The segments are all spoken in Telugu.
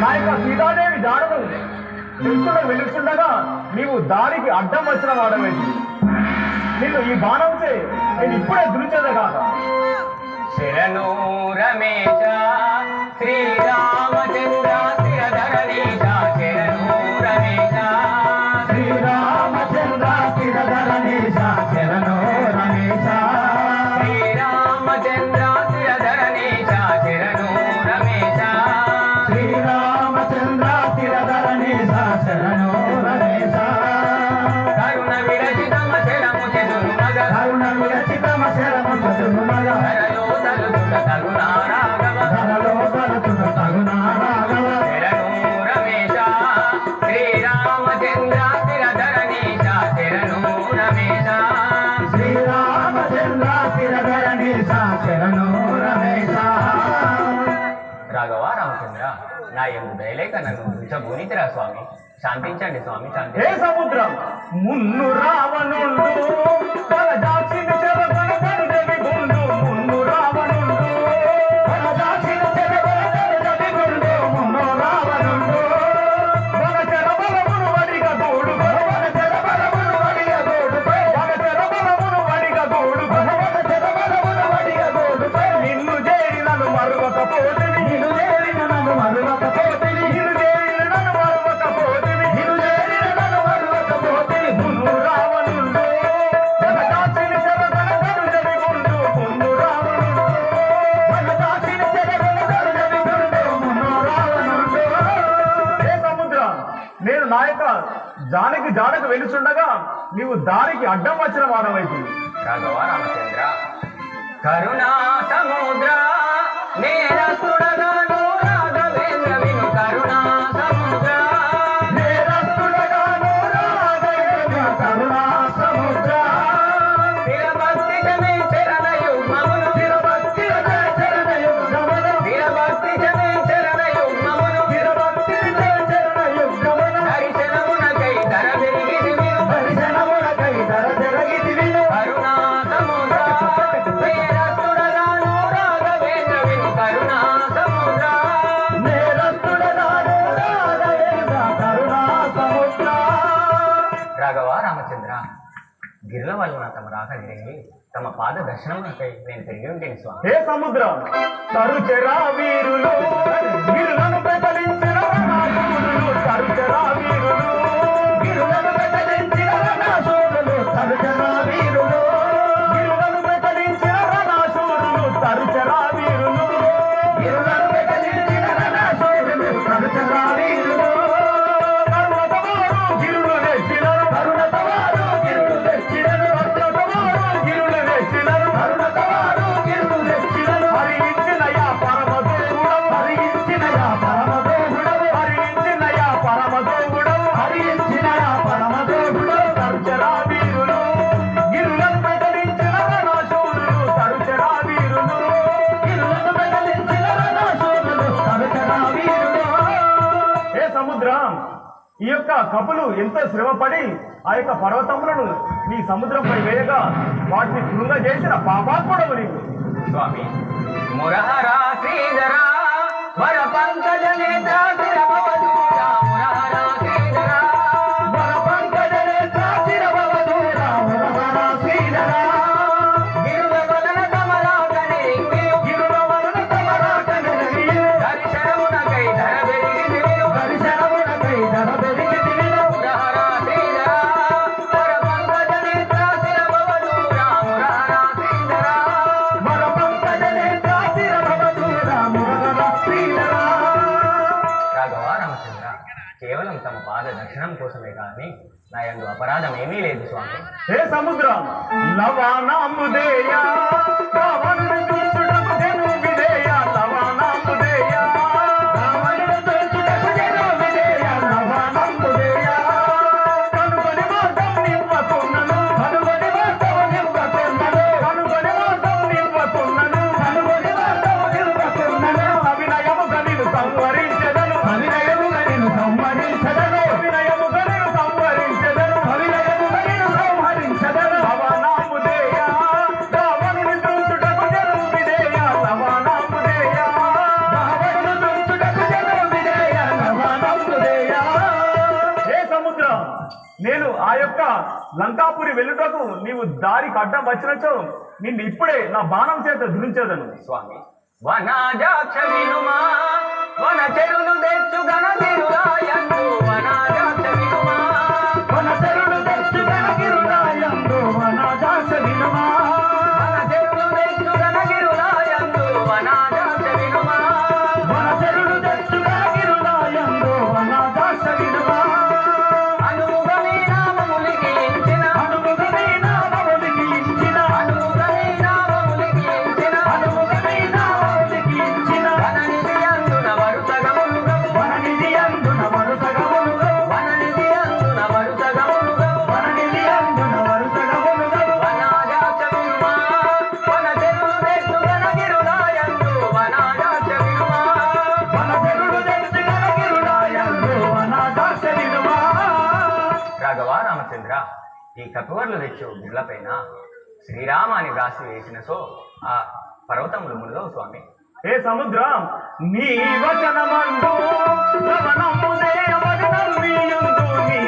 నా యొక్క సీతాదేవి దాడను తెలుసుకుంటూ వెలుస్తుండగా నీవు దారికి అడ్డం వచ్చిన వాడమే నిన్ను ఈ బాణంచే నేను ఇప్పుడే దురిచేదా కాదు శరణు శ్రీ నా ఏమి దయలేక నన్ను విషభూనితిరా స్వామి. శాంతించండి స్వామి శాంతి సముద్రం మున్ను రావణుడు నేను నా యొక్క జానికి జాడకు వెలుచుండగా నీవు దానికి అడ్డం వచ్చిన వాడవైతుంది రామచంద్ర? కరుణా సముద్ర వాళ్ళు నా తమ రాక తిరిగి తమ పాద దర్శనం అయితే నేను తిరిగి ఉంటాను స్వామి. ఏ సముద్రం తరుచరా వీరులో మీరు సముద్రం. ఈ యొక్క కపులు ఎంతో శ్రమపడి ఆ యొక్క పర్వతములను నీ సముద్రంపై వేయగా వాటిని కృంగ చేసిన పాపాత్ముడవు కూడా స్వామి మురహరా శ్రీధరా రక్షణం కోసమే కానీ నా ఎందు అపరాధం ఏమీ లేదు స్వామి. హే సముద్రం? ఆ యొక్క లంకాపురి వెళ్ళుటకు నీవు దారికి అడ్డం వచ్చినచో నిన్ను ఇప్పుడే నా బాణం చేత ధృంచేదను స్వామి వనాజాక్ష వినుమా వన చెరును తెచ్చు గణగిరురాయందు కపివర్లు తెచ్చు గుళ్ళపైన శ్రీరామ అని వ్రాసి వేసిన సో ఆ పర్వతములు మునుగవు స్వామి. ఏ సముద్రం నీ వచనమందు లవణము దేయమని నమ్మియుందు నీ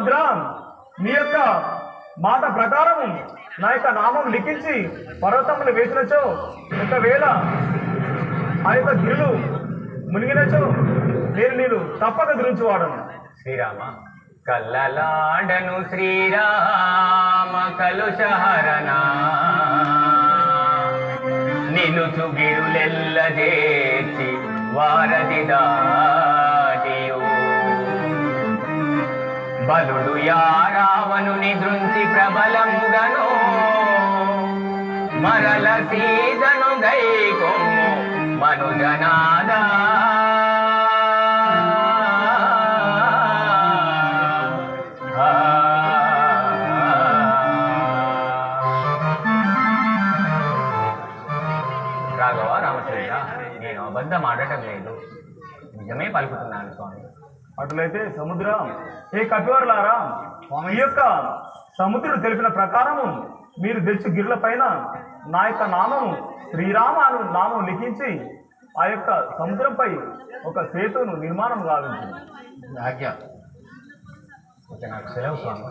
సముద్రం మీ యొక్క మాట ప్రకారము నా యొక్క నామం లిఖించి పర్వతములు వేసినచో ఒకవేళ ఆ యొక్క గిరులు మునిగినచో నేను నేను తప్పక గురించి వాడను శ్రీరామ కల్లలాడను శ్రీరామ కలుషహరణ నిను గిరులెల్ల చేర్చి వారధి బలుడు యా రావణుని దృంచి ప్రబలముగను మరల సీతను దైకొమ్ము మనుజనాదా. రాఘవ రామచంద్ర నేను అబద్ధం ఆడటం లేదు. నిజమే పలుకుతున్నాను స్వామి. అటులైతే సముద్రం. ఏ కపివారులారా ఈ యొక్క సముద్రుడు తెలిపిన ప్రకారము మీరు తెచ్చు గిర్ల పైన నా యొక్క నామము శ్రీరామ అను నామం లిఖించి ఆ యొక్క సముద్రంపై ఒక సేతును నిర్మాణం గావించింది ఓకే నాకు సెలవు స్వామి.